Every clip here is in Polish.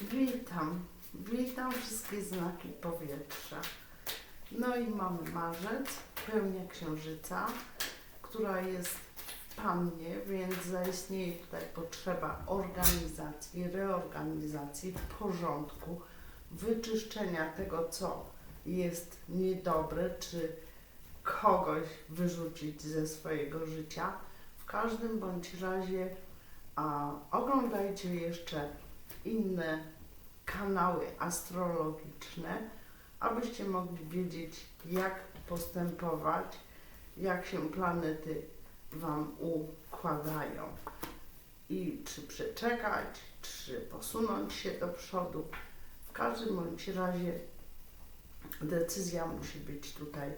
Witam, witam wszystkie znaki powietrza. No i mamy marzec, pełnia księżyca, która jest w pannie, więc zaistnieje tutaj potrzeba organizacji, reorganizacji, porządku, wyczyszczenia tego, co jest niedobre, czy kogoś wyrzucić ze swojego życia. W każdym bądź razie a, oglądajcie jeszcze inne kanały astrologiczne, abyście mogli wiedzieć, jak postępować, jak się planety Wam układają i czy przeczekać, czy posunąć się do przodu. W każdym bądź razie decyzja musi być tutaj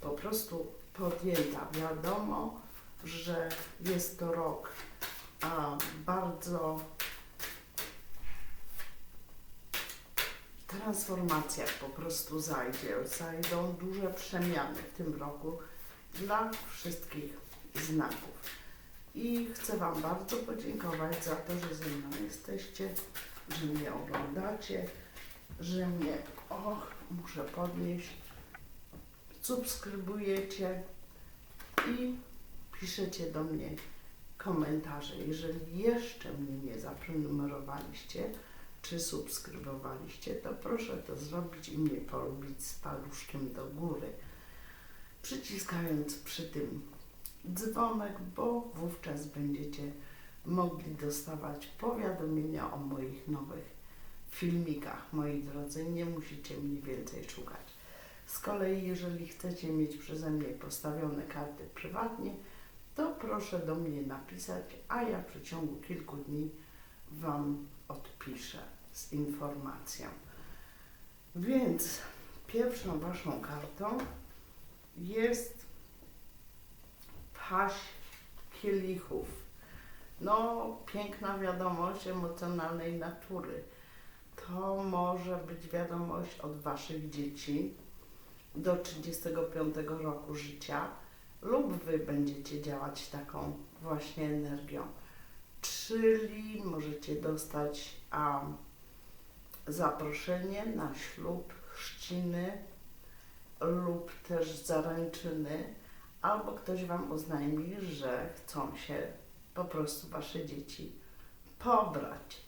po prostu podjęta. Wiadomo, że jest to rok a, bardzo transformacja po prostu zajdzie. Zajdą duże przemiany w tym roku dla wszystkich znaków. I chcę Wam bardzo podziękować za to, że ze mną jesteście, że mnie oglądacie, że mnie, och, muszę podnieść, subskrybujecie i piszecie do mnie komentarze. Jeżeli jeszcze mnie nie zaprenumerowaliście, czy subskrybowaliście, to proszę to zrobić i mnie polubić z paluszkiem do góry, przyciskając przy tym dzwonek, bo wówczas będziecie mogli dostawać powiadomienia o moich nowych filmikach. Moi drodzy, nie musicie mnie więcej szukać. Z kolei, jeżeli chcecie mieć przeze mnie postawione karty prywatnie, to proszę do mnie napisać, a ja w przeciągu kilku dni Wam odpiszę z informacją. Więc pierwszą Waszą kartą jest paść kielichów. No, piękna wiadomość emocjonalnej natury. To może być wiadomość od Waszych dzieci do 35 roku życia lub Wy będziecie działać taką właśnie energią. Czyli możecie dostać zaproszenie na ślub, chrzciny lub też zaręczyny, albo ktoś Wam oznajmi, że chcą się po prostu Wasze dzieci pobrać.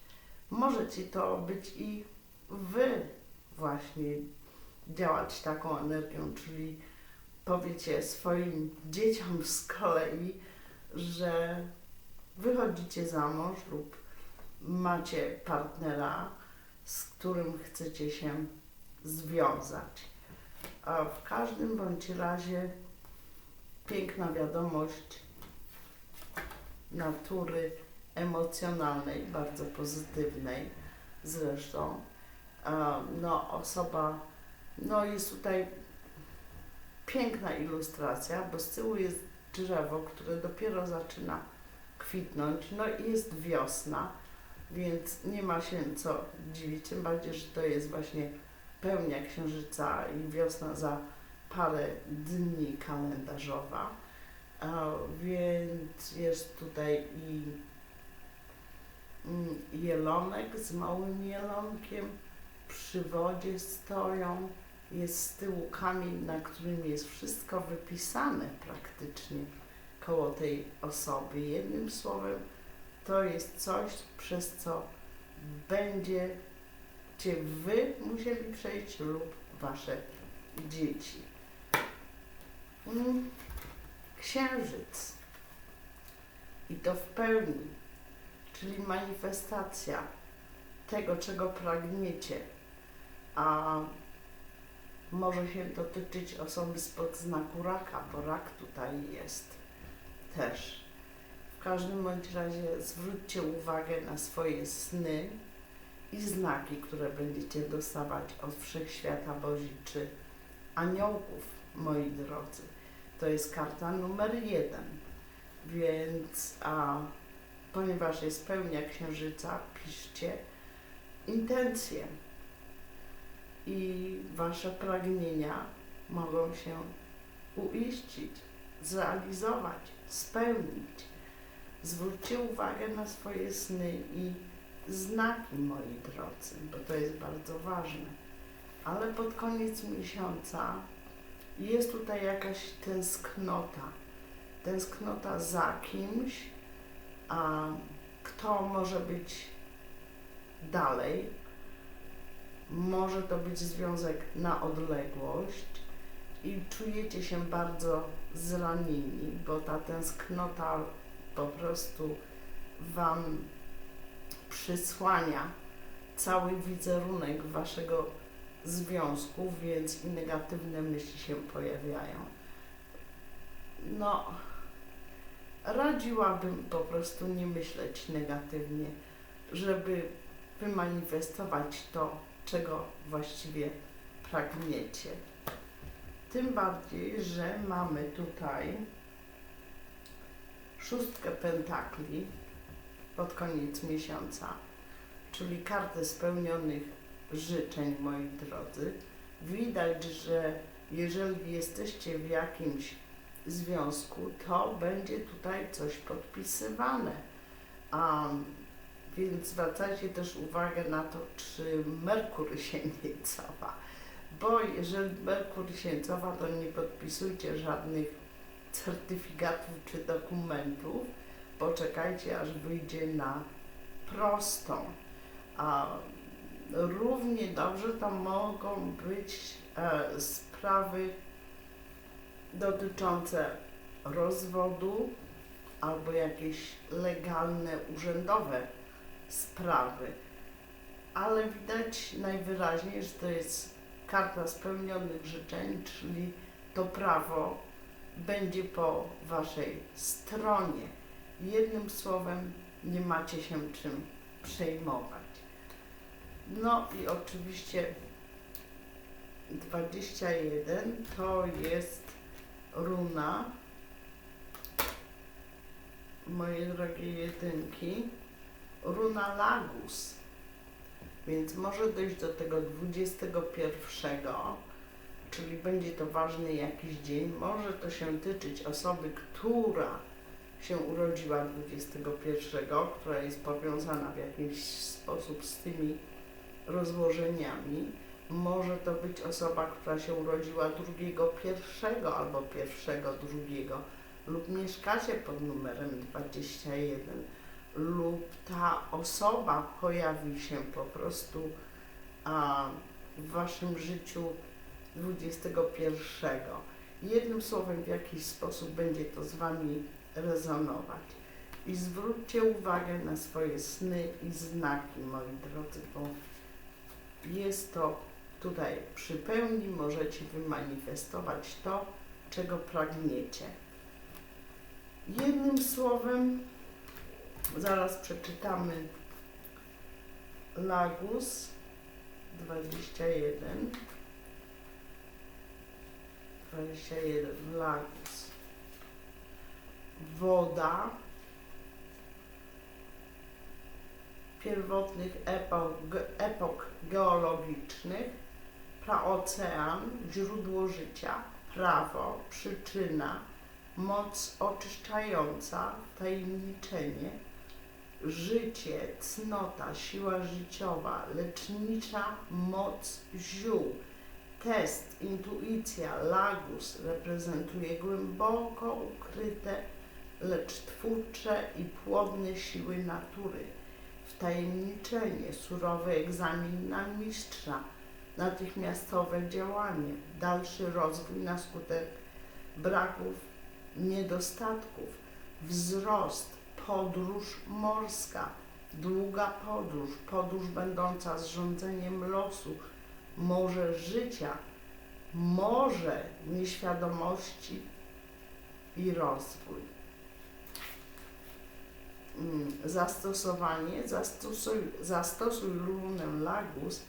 Możecie to być i Wy właśnie działać taką energią, czyli powiecie swoim dzieciom z kolei, że wychodzicie za mąż lub macie partnera, z którym chcecie się związać. A w każdym bądź razie piękna wiadomość natury emocjonalnej, bardzo pozytywnej zresztą. No, osoba, no jest tutaj piękna ilustracja, bo z tyłu jest drzewo, które dopiero zaczyna kwitnąć. No i jest wiosna, więc nie ma się co dziwić, tym bardziej, że to jest właśnie pełnia księżyca i wiosna za parę dni kalendarzowa. A więc jest tutaj i mm, jelonek z małym jelonkiem, przy wodzie stoją, jest z tyłu kamień, na którym jest wszystko wypisane praktycznie koło tej osoby. Jednym słowem, to jest coś, przez co będziecie wy musieli przejść lub wasze dzieci. Mm, księżyc. I to w pełni, czyli manifestacja tego, czego pragniecie. A może się dotyczyć osoby spod znaku raka, bo rak tutaj jest też. W każdym bądź razie zwróćcie uwagę na swoje sny i znaki, które będziecie dostawać od Wszechświata Bozi czy aniołków, moi drodzy. To jest karta numer jeden. Więc a, ponieważ jest pełnia księżyca, piszcie intencje i Wasze pragnienia mogą się uiścić, zrealizować, spełnić. Zwróćcie uwagę na swoje sny i znaki, moi drodzy, bo to jest bardzo ważne. Ale pod koniec miesiąca jest tutaj jakaś tęsknota. Tęsknota za kimś, a kto może być dalej. Może to być związek na odległość i czujecie się bardzo zranieni, bo ta tęsknota po prostu Wam przysłania cały wizerunek Waszego związku, więc i negatywne myśli się pojawiają. No, radziłabym po prostu nie myśleć negatywnie, żeby wymanifestować to, czego właściwie pragniecie. Tym bardziej, że mamy tutaj szóstkę pentakli pod koniec miesiąca, czyli kartę spełnionych życzeń, moi drodzy. Widać, że jeżeli jesteście w jakimś związku, to będzie tutaj coś podpisywane. Um, więc zwracajcie też uwagę na to, czy Merkur się nie cofa. Bo jeżeli Merkur się to nie podpisujcie żadnych certyfikatów czy dokumentów. Poczekajcie, aż wyjdzie na prostą. A równie dobrze to mogą być e, sprawy dotyczące rozwodu albo jakieś legalne, urzędowe sprawy. Ale widać najwyraźniej, że to jest karta spełnionych życzeń, czyli to prawo będzie po Waszej stronie. Jednym słowem, nie macie się czym przejmować. No i oczywiście 21 to jest runa, moje drogie jedynki, runa Lagus. Więc może dojść do tego 21, czyli będzie to ważny jakiś dzień. Może to się tyczyć osoby, która się urodziła 21, która jest powiązana w jakiś sposób z tymi rozłożeniami. Może to być osoba, która się urodziła drugiego pierwszego albo pierwszego drugiego lub mieszkacie pod numerem 21 lub ta osoba pojawi się po prostu a, w waszym życiu 21. Jednym słowem w jakiś sposób będzie to z wami rezonować. I zwróćcie uwagę na swoje sny i znaki, moi drodzy, bo jest to tutaj przy pełni, możecie wymanifestować to, czego pragniecie. Jednym słowem, zaraz przeczytamy Lagus 21. 21 Lagus. Woda pierwotnych epok, epok geologicznych, praocean, źródło życia, prawo, przyczyna, moc oczyszczająca, tajemniczenie, życie, cnota, siła życiowa, lecznicza moc ziół, test, intuicja, lagus reprezentuje głęboko ukryte, lecz twórcze i płodne siły natury. Wtajemniczenie, surowy egzamin na mistrza, natychmiastowe działanie, dalszy rozwój na skutek braków, niedostatków, wzrost, podróż morska, długa podróż, podróż będąca zrządzeniem losu, morze życia, morze nieświadomości i rozwój. Mm, zastosowanie, zastosuj, zastosuj runę Lagus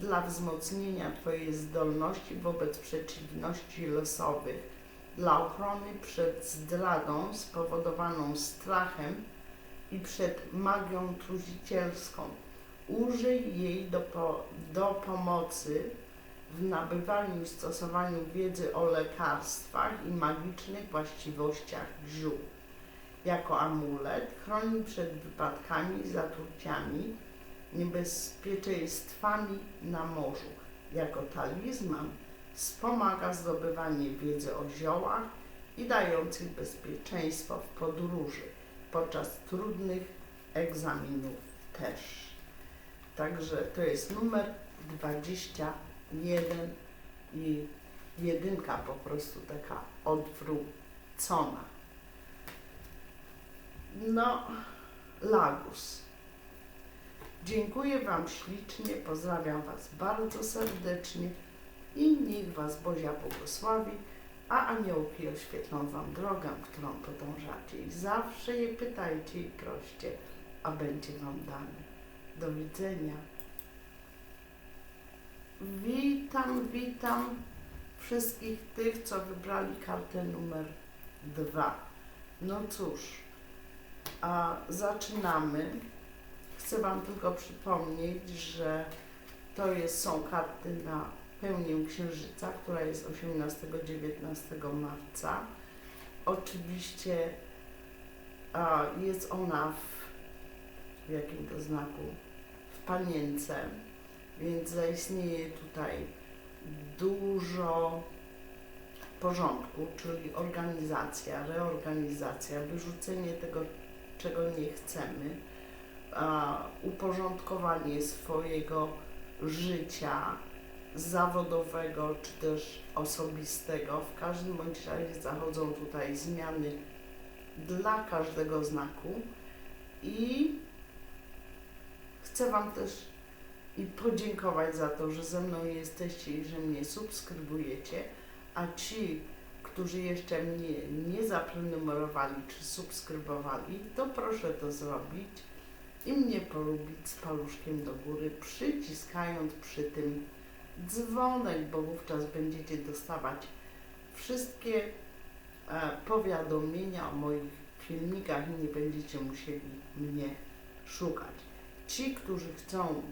dla wzmocnienia Twojej zdolności wobec przeciwności losowych, dla ochrony przed zdradą spowodowaną strachem i przed magią truzicielską. Użyj jej do, po, do pomocy w nabywaniu i stosowaniu wiedzy o lekarstwach i magicznych właściwościach ziół jako amulet, chroni przed wypadkami, zatruciami, niebezpieczeństwami na morzu. Jako talizman wspomaga zdobywanie wiedzy o ziołach i dających bezpieczeństwo w podróży podczas trudnych egzaminów też. Także to jest numer 21 i jedynka po prostu taka odwrócona. No, Lagus. Dziękuję Wam ślicznie, pozdrawiam Was bardzo serdecznie i niech Was Bozia błogosławi, a aniołki oświetlą Wam drogę, którą podążacie i zawsze je pytajcie i proście, a będzie Wam dane. Do widzenia. Witam, witam wszystkich tych, co wybrali kartę numer dwa. No cóż, a zaczynamy. Chcę Wam tylko przypomnieć, że to jest, są karty na pełnię księżyca, która jest 18-19 marca. Oczywiście a, jest ona w, w jakim to znaku? W panience, więc zaistnieje tutaj dużo porządku, czyli organizacja, reorganizacja, wyrzucenie tego, czego nie chcemy, a, uporządkowanie swojego życia zawodowego czy też osobistego. W każdym bądź razie zachodzą tutaj zmiany dla każdego znaku i chcę Wam też i podziękować za to, że ze mną jesteście i że mnie subskrybujecie, a ci, którzy jeszcze mnie nie zaprenumerowali czy subskrybowali, to proszę to zrobić i mnie polubić z paluszkiem do góry, przyciskając przy tym dzwonek, bo wówczas będziecie dostawać wszystkie e, powiadomienia o moich filmikach i nie będziecie musieli mnie szukać. Ci, którzy chcą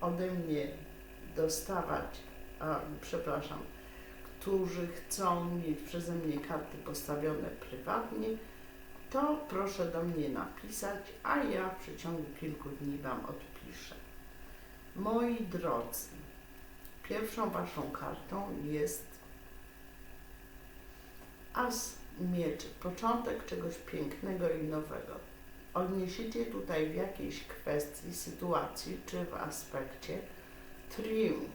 ode mnie dostawać, a, przepraszam, którzy chcą mieć przeze mnie karty postawione prywatnie, to proszę do mnie napisać, a ja w przeciągu kilku dni Wam odpiszę. Moi drodzy, pierwszą Waszą kartą jest As Mieczy, początek czegoś pięknego i nowego. Odniesiecie tutaj w jakiejś kwestii, sytuacji czy w aspekcie triumf.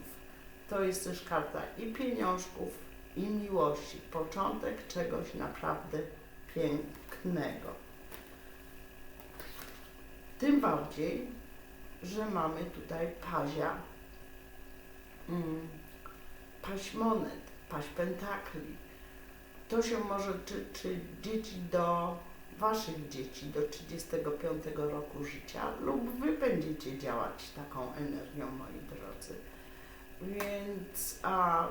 To jest też karta i pieniążków, i miłości, początek czegoś naprawdę pięknego. Tym bardziej, że mamy tutaj pazia, mm, paź monet, paź pentakli. To się może tyczyć dzieci do Waszych dzieci do 35 roku życia lub Wy będziecie działać taką energią, moi drodzy. Więc a,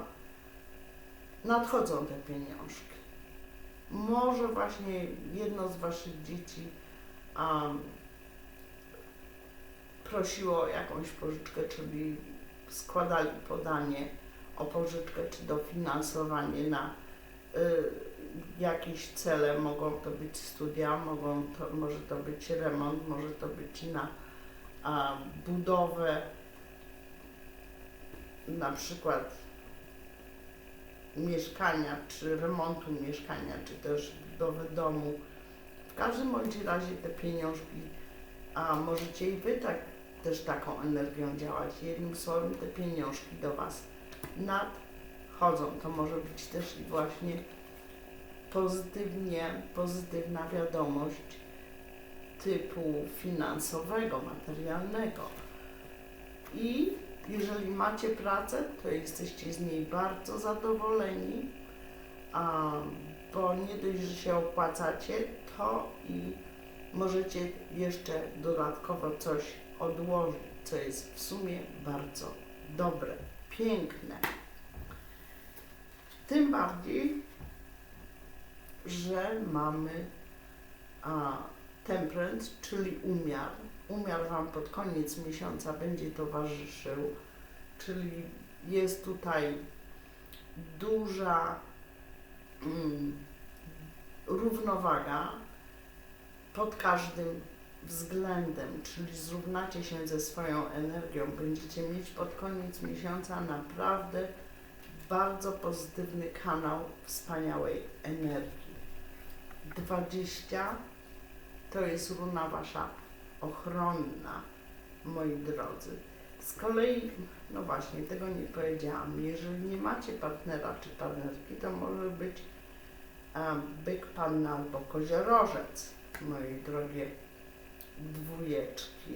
nadchodzą te pieniążki. Może właśnie jedno z Waszych dzieci um, prosiło o jakąś pożyczkę, czyli składali podanie o pożyczkę czy dofinansowanie na y, jakieś cele, mogą to być studia, mogą to, może to być remont, może to być na a, budowę na przykład mieszkania, czy remontu mieszkania, czy też budowy domu. W każdym bądź razie te pieniążki, a możecie i Wy tak, też taką energią działać. Jednym słowem te pieniążki do Was nadchodzą. To może być też i właśnie pozytywnie, pozytywna wiadomość typu finansowego, materialnego. I jeżeli macie pracę, to jesteście z niej bardzo zadowoleni, a, bo nie dość, że się opłacacie, to i możecie jeszcze dodatkowo coś odłożyć, co jest w sumie bardzo dobre, piękne. Tym bardziej, że mamy a, temperance, czyli umiar. Umiar Wam pod koniec miesiąca będzie towarzyszył, czyli jest tutaj duża mm, równowaga pod każdym względem, czyli zrównacie się ze swoją energią, będziecie mieć pod koniec miesiąca naprawdę bardzo pozytywny kanał wspaniałej energii. 20 to jest runa wasza ochronna, moi drodzy. Z kolei, no właśnie, tego nie powiedziałam, jeżeli nie macie partnera czy partnerki, to może być um, byk, panna albo koziorożec, moje drogie dwójeczki.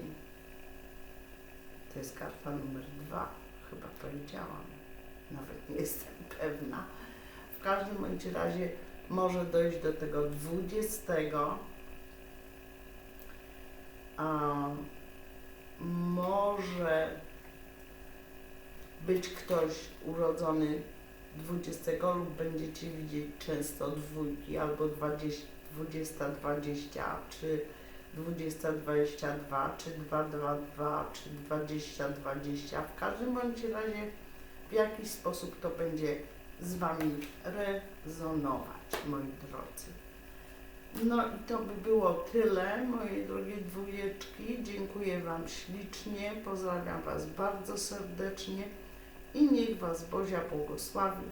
To jest karta numer dwa, chyba powiedziałam. Nawet nie jestem pewna. W każdym bądź razie może dojść do tego dwudziestego. A może być ktoś urodzony 20 lub będziecie widzieć często dwójki albo 20, 20, 20 czy 20, 22 czy 222 czy 20, 20. W każdym bądź razie w jakiś sposób to będzie z Wami rezonować, moi drodzy. No i to by było tyle, moje drogie dwójeczki. Dziękuję Wam ślicznie, pozdrawiam Was bardzo serdecznie i niech Was Bozia błogosławi,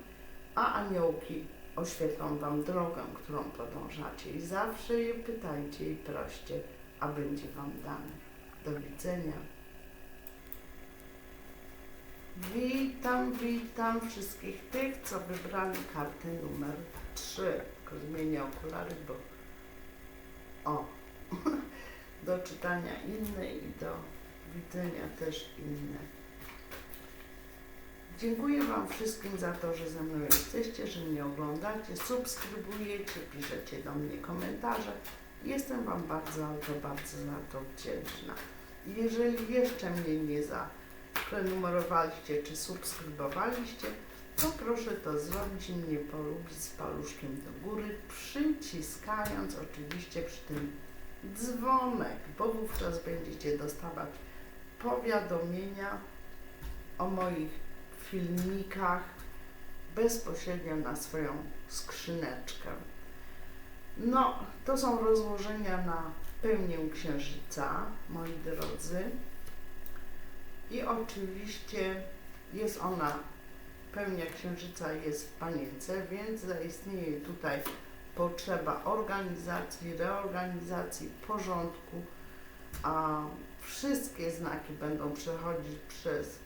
a aniołki oświetlą Wam drogę, którą podążacie i zawsze je pytajcie i proście, a będzie Wam dane. Do widzenia. Witam, witam wszystkich tych, co wybrali kartę numer 3. Tylko zmienię okulary, bo o, do czytania inne i do widzenia też inne. Dziękuję Wam wszystkim za to, że ze mną jesteście, że mnie oglądacie, subskrybujecie, piszecie do mnie komentarze. Jestem Wam bardzo, to bardzo za to wdzięczna. Jeżeli jeszcze mnie nie zaprenumerowaliście czy subskrybowaliście, to proszę to zrobić i mnie polubić z paluszkiem do góry, przyciskając oczywiście przy tym dzwonek, bo wówczas będziecie dostawać powiadomienia o moich filmikach bezpośrednio na swoją skrzyneczkę. No, to są rozłożenia na pełnię księżyca, moi drodzy. I oczywiście jest ona, pełnia księżyca jest w panience, więc zaistnieje tutaj potrzeba organizacji, reorganizacji, porządku, a wszystkie znaki będą przechodzić przez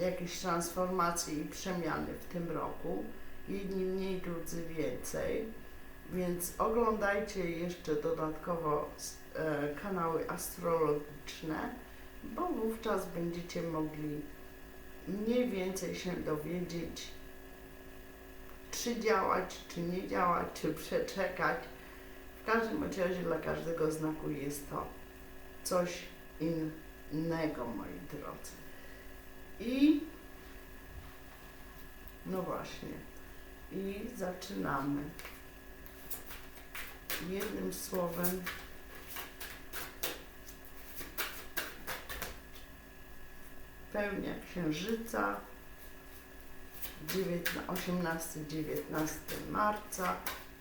jakieś transformacje i przemiany w tym roku. Jedni mniej, drudzy więcej. Więc oglądajcie jeszcze dodatkowo e, kanały astrologiczne, bo wówczas będziecie mogli mniej więcej się dowiedzieć, czy działać, czy nie działać, czy przeczekać. W każdym razie dla każdego znaku jest to coś innego, moi drodzy. I no właśnie. I zaczynamy. Jednym słowem pełnia księżyca 18-19 marca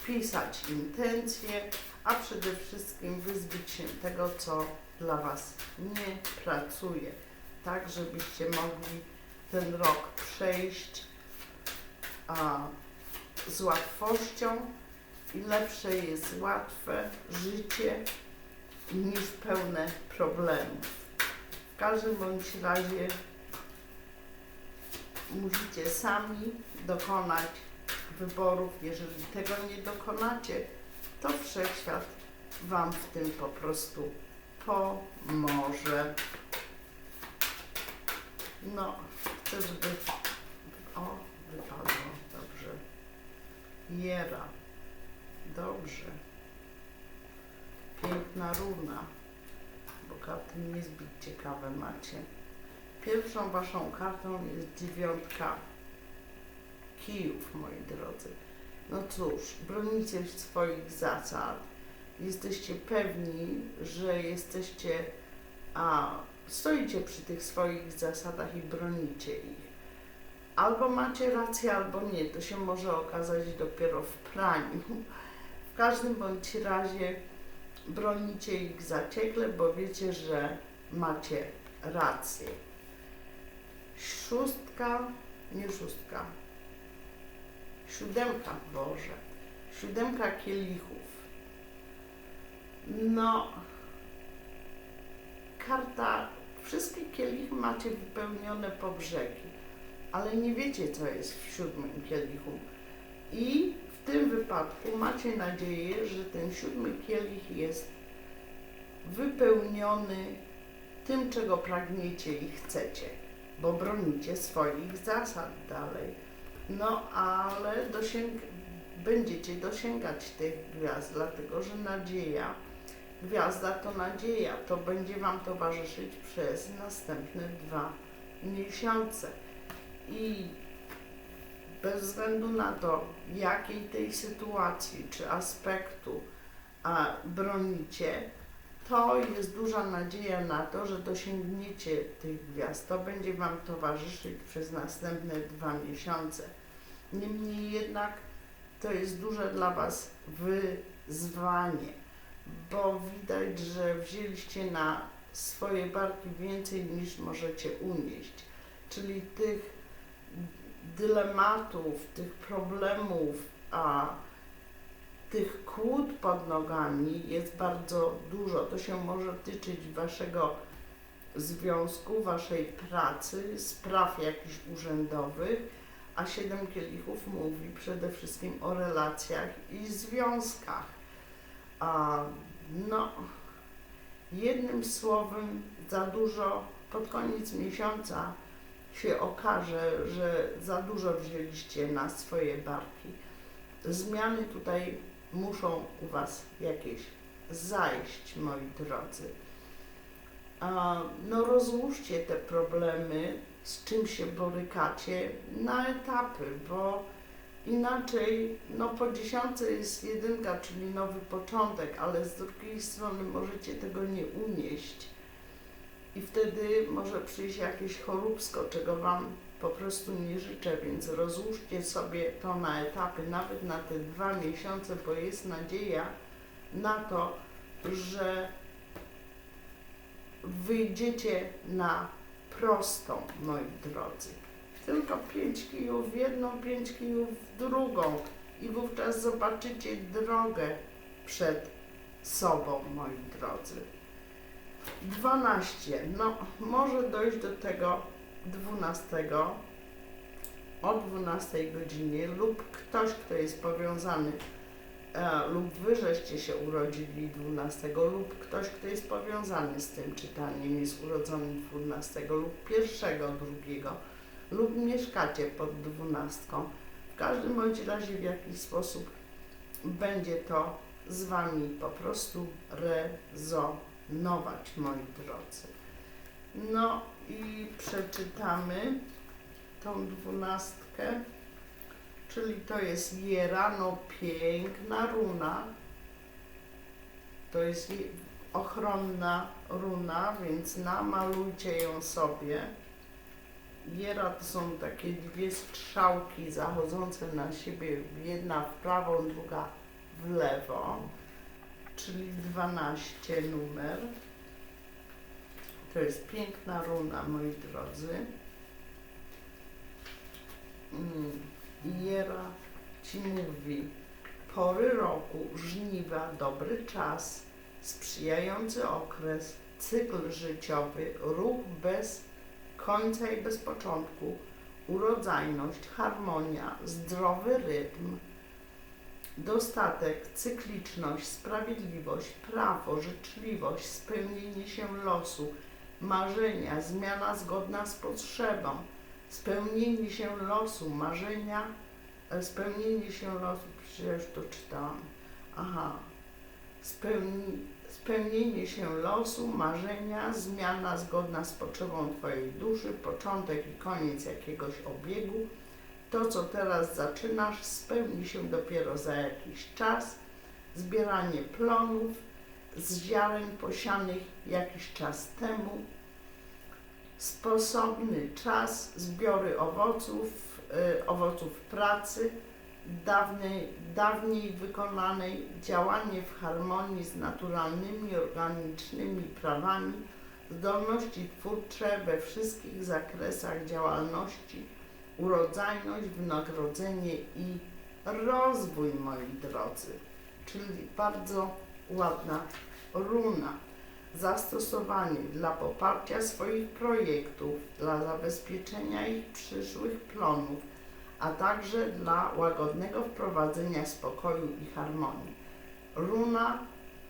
pisać intencje, a przede wszystkim wyzbyć się tego, co dla Was nie pracuje tak żebyście mogli ten rok przejść a, z łatwością i lepsze jest łatwe życie niż pełne problemów. W każdym bądź razie musicie sami dokonać wyborów. Jeżeli tego nie dokonacie, to wszechświat Wam w tym po prostu pomoże. No, chcę, żeby... O, wypadło. Dobrze. Jera. Dobrze. Piękna runa. Bo karty niezbyt ciekawe macie. Pierwszą waszą kartą jest dziewiątka kijów, moi drodzy. No cóż, bronicie swoich zasad. Jesteście pewni, że jesteście a, stoicie przy tych swoich zasadach i bronicie ich. Albo macie rację, albo nie. To się może okazać dopiero w praniu. W każdym bądź razie bronicie ich zaciekle, bo wiecie, że macie rację. Szóstka, nie szóstka, siódemka, Boże, siódemka kielichów. No, karta, wszystkie kielichy macie wypełnione po brzegi, ale nie wiecie, co jest w siódmym kielichu. I w tym wypadku macie nadzieję, że ten siódmy kielich jest wypełniony tym, czego pragniecie i chcecie, bo bronicie swoich zasad dalej. No, ale dosięg będziecie dosięgać tych gwiazd, dlatego że nadzieja, gwiazda to nadzieja, to będzie Wam towarzyszyć przez następne dwa miesiące. I bez względu na to, jakiej tej sytuacji czy aspektu a, bronicie, to jest duża nadzieja na to, że dosięgniecie tych gwiazd. To będzie Wam towarzyszyć przez następne dwa miesiące. Niemniej jednak to jest duże dla Was wyzwanie, bo widać, że wzięliście na swoje barki więcej niż możecie unieść. Czyli tych dylematów, tych problemów, a tych kłód pod nogami jest bardzo dużo. To się może tyczyć Waszego związku, Waszej pracy, spraw jakichś urzędowych, a siedem kielichów mówi przede wszystkim o relacjach i związkach. A, no, jednym słowem, za dużo pod koniec miesiąca się okaże, że za dużo wzięliście na swoje barki. Zmiany tutaj muszą u Was jakieś zajść, moi drodzy. A, no rozłóżcie te problemy, z czym się borykacie, na etapy, bo inaczej, no po dziesiątce jest jedynka, czyli nowy początek, ale z drugiej strony możecie tego nie unieść i wtedy może przyjść jakieś choróbsko, czego Wam po prostu nie życzę, więc rozłóżcie sobie to na etapy, nawet na te dwa miesiące, bo jest nadzieja na to, że wyjdziecie na prostą, moi drodzy. Tylko pięć kijów w jedną, pięć kijów w drugą i wówczas zobaczycie drogę przed sobą, moi drodzy. 12. No, może dojść do tego 12 o 12 godzinie lub ktoś, kto jest powiązany e, lub wy żeście się urodzili 12 lub ktoś, kto jest powiązany z tym czytaniem jest urodzony 12 lub 1, 2 lub mieszkacie pod 12. W każdym bądź razie w jakiś sposób będzie to z Wami po prostu rezonować, moi drodzy. No i przeczytamy tą dwunastkę, czyli to jest Jera, no piękna runa. To jest je- ochronna runa, więc namalujcie ją sobie. Jera to są takie dwie strzałki zachodzące na siebie, jedna w prawą, druga w lewo, czyli 12 numer. To jest piękna runa, moi drodzy. Mm, Jera ci mówi, pory roku, żniwa, dobry czas, sprzyjający okres, cykl życiowy, ruch bez końca i bez początku, urodzajność, harmonia, zdrowy rytm, dostatek, cykliczność, sprawiedliwość, prawo, życzliwość, spełnienie się losu, marzenia, zmiana zgodna z potrzebą, spełnienie się losu, marzenia, e, spełnienie się losu, przecież to czytałam. Aha, spełnienie się losu, marzenia, zmiana zgodna z potrzebą Twojej duszy, początek i koniec jakiegoś obiegu. To, co teraz zaczynasz, spełni się dopiero za jakiś czas. Zbieranie plonów z ziaren posianych jakiś czas temu. Sposobny czas, zbiory owoców, y, owoców pracy, dawnej, dawniej wykonanej działanie w harmonii z naturalnymi, organicznymi prawami, zdolności twórcze we wszystkich zakresach działalności, urodzajność, wynagrodzenie i rozwój, moi drodzy. Czyli bardzo ładna runa. Zastosowanie dla poparcia swoich projektów, dla zabezpieczenia ich przyszłych plonów, a także dla łagodnego wprowadzenia spokoju i harmonii. Runa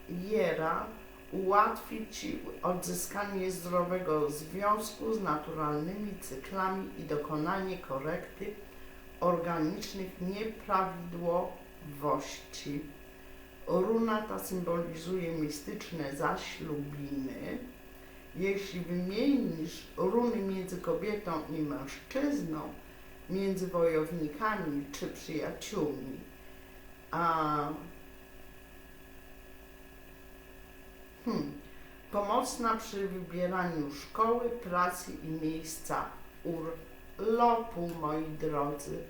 Jera ułatwi Ci odzyskanie zdrowego związku z naturalnymi cyklami i dokonanie korekty organicznych nieprawidłowości. Runa ta symbolizuje mistyczne zaślubiny. Jeśli wymienisz runy między kobietą i mężczyzną, między wojownikami czy przyjaciółmi, a hmm, pomocna przy wybieraniu szkoły, pracy i miejsca urlopu, moi drodzy.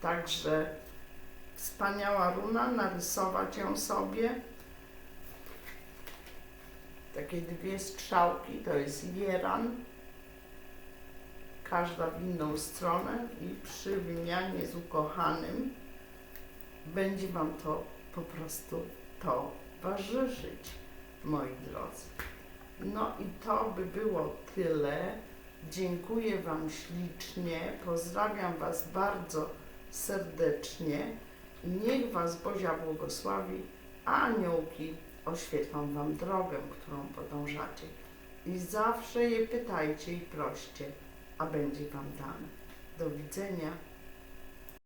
Także wspaniała runa, narysować ją sobie. Takie dwie strzałki, to jest jeran, każda w inną stronę i przy wymianie z ukochanym będzie Wam to po prostu towarzyszyć, moi drodzy. No i to by było tyle. Dziękuję Wam ślicznie, pozdrawiam Was bardzo serdecznie niech Was Bozia błogosławi, a aniołki oświetlą Wam drogę, którą podążacie. I zawsze je pytajcie i proście, a będzie Wam dane. Do widzenia.